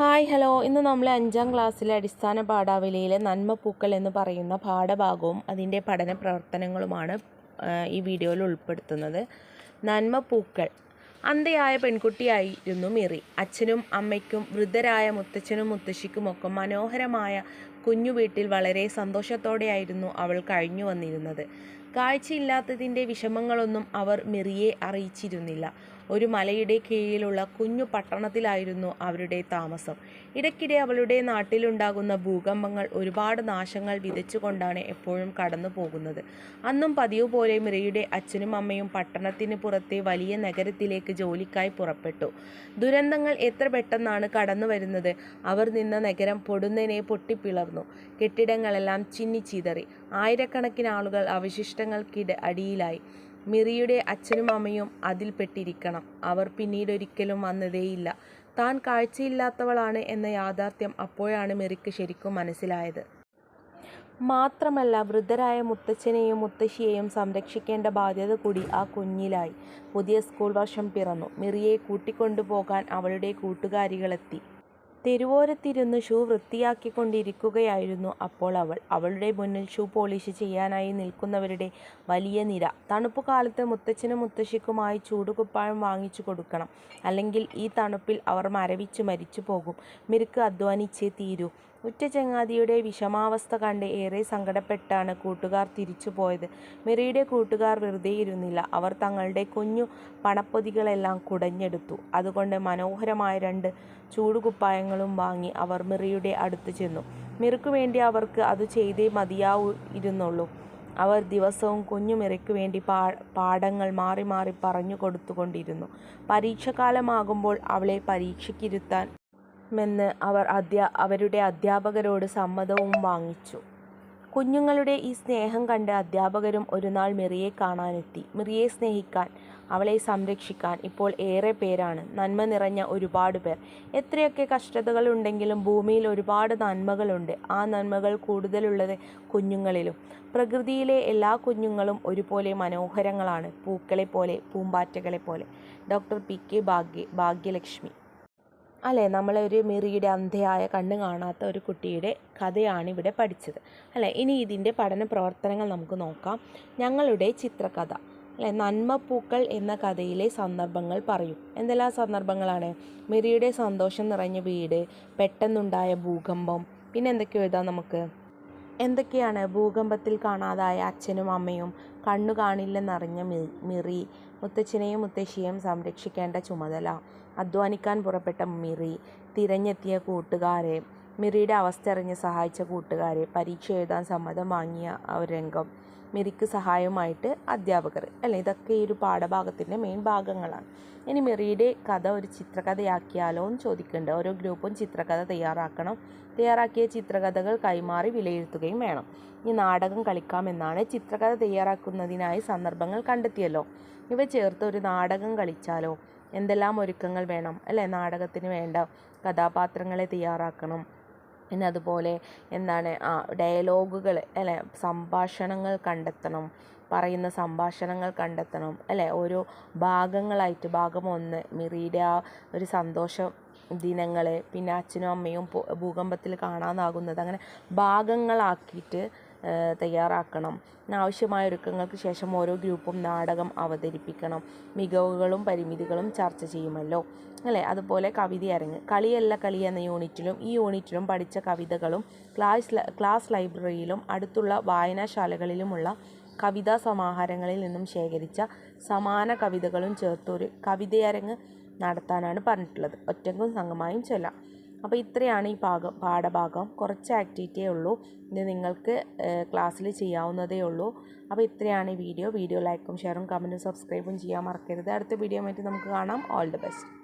Hi hello. ഇന്ന് നമ്മൾ അഞ്ചാം ക്ലാസ്സിലെ അടിസ്ഥാന പാഠാവലിയിലെ നന്മ പൂക്കൾ എന്ന് പറയുന്ന പാഠഭാഗവും അതിന്റെ പഠന പ്രവർത്തനങ്ങളുമാണ് ഈ വീഡിയോയിൽ ഉൾപ്പെടുത്തുന്നത്. നന്മ പൂക്കൾ. അന്ധയായ പെൺകുട്ടിയായിരുന്നു മിറി. അച്ഛനും അമ്മയ്ക്കും വൃദ്ധരായ മുത്തച്ഛനും മുത്തശ്ശിക്കുമൊക്കെ മനോഹരമായ കുഞ്ഞു വീട്ടിൽ വളരെ സന്തോഷത്തോടെയായിരുന്നു അവൾ കഴിഞ്ഞു വന്നിരുന്നത്. കാഴ്ചയില്ലാത്തതിന്റെ വിഷമങ്ങളൊന്നും അവർ മിറിയെ അറിയിച്ചിരുന്നില്ല. ഒരു മലയുടെ കീഴിലുള്ള കുഞ്ഞു പട്ടണത്തിലായിരുന്നു അവരുടെ താമസം. ഇടയ്ക്കിടെ അവളുടെ നാട്ടിലുണ്ടാകുന്ന ഭൂകമ്പങ്ങൾ ഒരുപാട് നാശങ്ങൾ വിതച്ചുകൊണ്ടാണ് എപ്പോഴും കടന്നു പോകുന്നത്. അന്നും പതിവ് പോലെ മിറിയുടെ അച്ഛനും അമ്മയും പട്ടണത്തിന് പുറത്തെ വലിയ നഗരത്തിലേക്ക് ജോലിക്കായി പുറപ്പെട്ടു. ദുരന്തങ്ങൾ എത്ര പെട്ടെന്നാണ് കടന്നു വരുന്നത്? അവർ നിന്ന നഗരം പൊടുന്നനെ പൊട്ടിപ്പിളർന്നു. കെട്ടിടങ്ങളെല്ലാം ചിന്നിച്ചിതറി ആയിരക്കണക്കിന് ആളുകൾ അവശിഷ്ടങ്ങൾക്കിട അടിയിലായി. മിറിയുടെ അച്ഛനും അമ്മയും അതിൽപ്പെട്ടിരിക്കണം. അവർ പിന്നീടൊരിക്കലും വന്നതേയില്ല. താൻ കാഴ്ചയില്ലാത്തവളാണ് എന്ന യാഥാർത്ഥ്യം അപ്പോഴാണ് മിറിക്ക് ശരിക്കും മനസ്സിലായത്. മാത്രമല്ല വൃദ്ധരായ മുത്തച്ഛനെയും മുത്തശ്ശിയെയും സംരക്ഷിക്കേണ്ട ബാധ്യത കൂടി ആ കുഞ്ഞിലായി. പുതിയ സ്കൂൾ വർഷം പിറന്നു. മിറിയെ കൂട്ടിക്കൊണ്ടുപോകാൻ അവളുടെ കൂട്ടുകാരികളെത്തി. തെരുവോരത്തിരുന്ന് ഷൂ വൃത്തിയാക്കിക്കൊണ്ടിരിക്കുകയായിരുന്നു അപ്പോൾ അവൾ. അവളുടെ മുന്നിൽ ഷൂ പോളിഷ് ചെയ്യാനായി നിൽക്കുന്നവരുടെ വലിയ നിര. തണുപ്പ് കാലത്ത് മുത്തച്ഛനും മുത്തശ്ശിക്കുമായി ചൂടുകുപ്പായം വാങ്ങിച്ചു കൊടുക്കണം. അല്ലെങ്കിൽ ഈ തണുപ്പിൽ അവർ മരവിച്ച് മരിച്ചു പോകും. മിരുക്ക് അധ്വാനിച്ചേ തീരൂ. ഉറ്റ ചങ്ങാതിയുടെ വിഷമാവസ്ഥ കണ്ട് ഏറെ സങ്കടപ്പെട്ടാണ് കൂട്ടുകാർ തിരിച്ചു പോയത്. മിറിയുടെ കൂട്ടുകാർ വെറുതെ ഇരുന്നില്ല. അവർ തങ്ങളുടെ കുഞ്ഞു പണപ്പൊതികളെല്ലാം കുടഞ്ഞെടുത്തു. അതുകൊണ്ട് മനോഹരമായ രണ്ട് ചൂടുകുപ്പായങ്ങളും വാങ്ങി അവർ മിറിയുടെ അടുത്ത് ചെന്നു. മിറിക്കു വേണ്ടി അവർക്ക് അത് ചെയ്തേ മതിയാവൂ ഇരുന്നുള്ളൂ. അവർ ദിവസവും കുഞ്ഞു മിറയ്ക്കു വേണ്ടി പാ പാഠങ്ങൾ മാറി മാറി പറഞ്ഞു കൊടുത്തുകൊണ്ടിരുന്നു. പരീക്ഷക്കാലമാകുമ്പോൾ അവളെ പരീക്ഷയ്ക്കിരുത്താൻ മെന്ന് അവർ അധ്യാ അവരുടെ അധ്യാപകരോട് സമ്മതവും വാങ്ങിച്ചു. കുഞ്ഞുങ്ങളുടെ ഈ സ്നേഹം കണ്ട് അധ്യാപകരും ഒരു നാൾ മിറിയെ കാണാനെത്തി. മിറിയെ സ്നേഹിക്കാൻ അവളെ സംരക്ഷിക്കാൻ ഇപ്പോൾ ഏറെ പേരാണ്. നന്മ നിറഞ്ഞ ഒരുപാട് പേർ. എത്രയൊക്കെ കഷ്ടതകൾ ഉണ്ടെങ്കിലും ഭൂമിയിൽ ഒരുപാട് നന്മകളുണ്ട്. ആ നന്മകൾ കൂടുതലുള്ളത് കുഞ്ഞുങ്ങളിലും. പ്രകൃതിയിലെ എല്ലാ കുഞ്ഞുങ്ങളും ഒരുപോലെ മനോഹരങ്ങളാണ്. പൂക്കളെ പോലെ പൂമ്പാറ്റകളെ പോലെ ഡോക്ടർ പി കെ ഭാഗ്യ ഭാഗ്യലക്ഷ്മി. അല്ലേ? നമ്മളൊരു മിറിയുടെ അന്ധയായ കണ്ണ് കാണാത്ത ഒരു കുട്ടിയുടെ കഥയാണ് ഇവിടെ പഠിച്ചത്. അല്ലേ? ഇനി ഇതിന്റെ പഠന പ്രവർത്തനങ്ങൾ നമുക്ക് നോക്കാം. ഞങ്ങളുടെ ചിത്രകഥ. അല്ലേ? നന്മപ്പൂക്കൾ എന്ന കഥയിലെ സന്ദർഭങ്ങൾ പറയും. എന്തെല്ലാം സന്ദർഭങ്ങളാണ്? മിറിയുടെ സന്തോഷം നിറഞ്ഞ വീട് പെട്ടെന്നുണ്ടായ ഭൂകമ്പം പിന്നെ എന്തൊക്കെ എഴുതാം നമുക്ക്. എന്തൊക്കെയാണ് ഭൂകമ്പത്തിൽ കാണാതായ അച്ഛനും അമ്മയും? കണ്ണു കാണില്ലെന്നറിഞ്ഞ മിറി മുത്തച്ഛനെയും മുത്തശ്ശിയെയും സംരക്ഷിക്കേണ്ട ചുമതല. അധ്വാനിക്കാൻ പുറപ്പെട്ട മിറി തിരഞ്ഞെത്തിയ കൂട്ടുകാരെ. മിറിയുടെ അവസ്ഥ അറിഞ്ഞ് സഹായിച്ച കൂട്ടുകാരെ പരീക്ഷ എഴുതാൻ സമ്മതം വാങ്ങിയ ഒരു രംഗം മിറിക്ക് സഹായമായിട്ട് അധ്യാപകർ അല്ലെ? ഇതൊക്കെ ഈ ഒരു പാഠഭാഗത്തിന്റെ മെയിൻ ഭാഗങ്ങളാണ്. ഇനി മിറിയുടെ കഥ ഒരു ചിത്രകഥയാക്കിയാലോ എന്ന് ചോദിക്കേണ്ട ഓരോ ഗ്രൂപ്പും ചിത്രകഥ തയ്യാറാക്കണം. തയ്യാറാക്കിയ ചിത്രകഥകൾ കൈമാറി വിലയിരുത്തുകയും വേണം. ഈ നാടകം കളിക്കാമെന്നാണ് ചിത്രകഥ തയ്യാറാക്കുന്നതിനായി സന്ദർഭങ്ങൾ കണ്ടെത്തിയല്ലോ. ഇവ ചേർത്ത് ഒരു നാടകം കളിച്ചാലോ? എന്തെല്ലാം ഒരുക്കങ്ങൾ വേണം? അല്ലേ? നാടകത്തിന് വേണ്ട കഥാപാത്രങ്ങളെ തയ്യാറാക്കണം. പിന്നെ അതുപോലെ എന്താണ് ആ ഡയലോഗുകൾ അല്ലെ സംഭാഷണങ്ങൾ കണ്ടെത്തണം പറയുന്ന സംഭാഷണങ്ങൾ കണ്ടെത്തണം അല്ലേ ഓരോ ഭാഗങ്ങളായിട്ട് ഭാഗം ഒന്ന് മിറിയുടെ ആ ഒരു സന്തോഷം ദിനങ്ങൾ പിന്നെ അച്ഛനും അമ്മയും ഭൂകമ്പത്തിൽ കാണാനാകുന്നത് അങ്ങനെ ഭാഗങ്ങളാക്കിയിട്ട് തയ്യാറാക്കണം. ആവശ്യമായ ഒരുക്കങ്ങൾക്ക് ശേഷം ഓരോ ഗ്രൂപ്പും നാടകം അവതരിപ്പിക്കണം. മികവുകളും പരിമിതികളും ചർച്ച ചെയ്യുമല്ലോ. അല്ലേ? അതുപോലെ കവിത അരങ്ങ്. കളിയല്ല കളി എന്ന യൂണിറ്റിലും ഈ യൂണിറ്റിലും പഠിച്ച കവിതകളും ക്ലാസ് ക്ലാസ് ലൈബ്രറിയിലും അടുത്തുള്ള വായനാശാലകളിലുമുള്ള കവിതാ സമാഹാരങ്ങളിൽ നിന്നും ശേഖരിച്ച സമാന കവിതകളും ചേർത്ത് ഒരു കവിതയരങ്ങ് നടത്താനാണ് പറഞ്ഞിട്ടുള്ളത്. ഒറ്റങ്കും സംഘമായും ചെല്ലാം. അപ്പോൾ ഇത്രയാണ് ഈ ഭാഗം പാഠഭാഗം. കുറച്ച് ആക്ടിവിറ്റിയേ ഉള്ളൂ. ഇത് നിങ്ങൾക്ക് ക്ലാസ്സിൽ ചെയ്യാവുന്നതേ ഉള്ളൂ. അപ്പോൾ ഇത്രയാണ് ഈ വീഡിയോ വീഡിയോ ലൈക്കും ഷെയറും കമന്റും സബ്സ്ക്രൈബും ചെയ്യാൻ മറക്കരുത്. അടുത്ത വീഡിയോ ആയിട്ട് നമുക്ക് കാണാം. All the best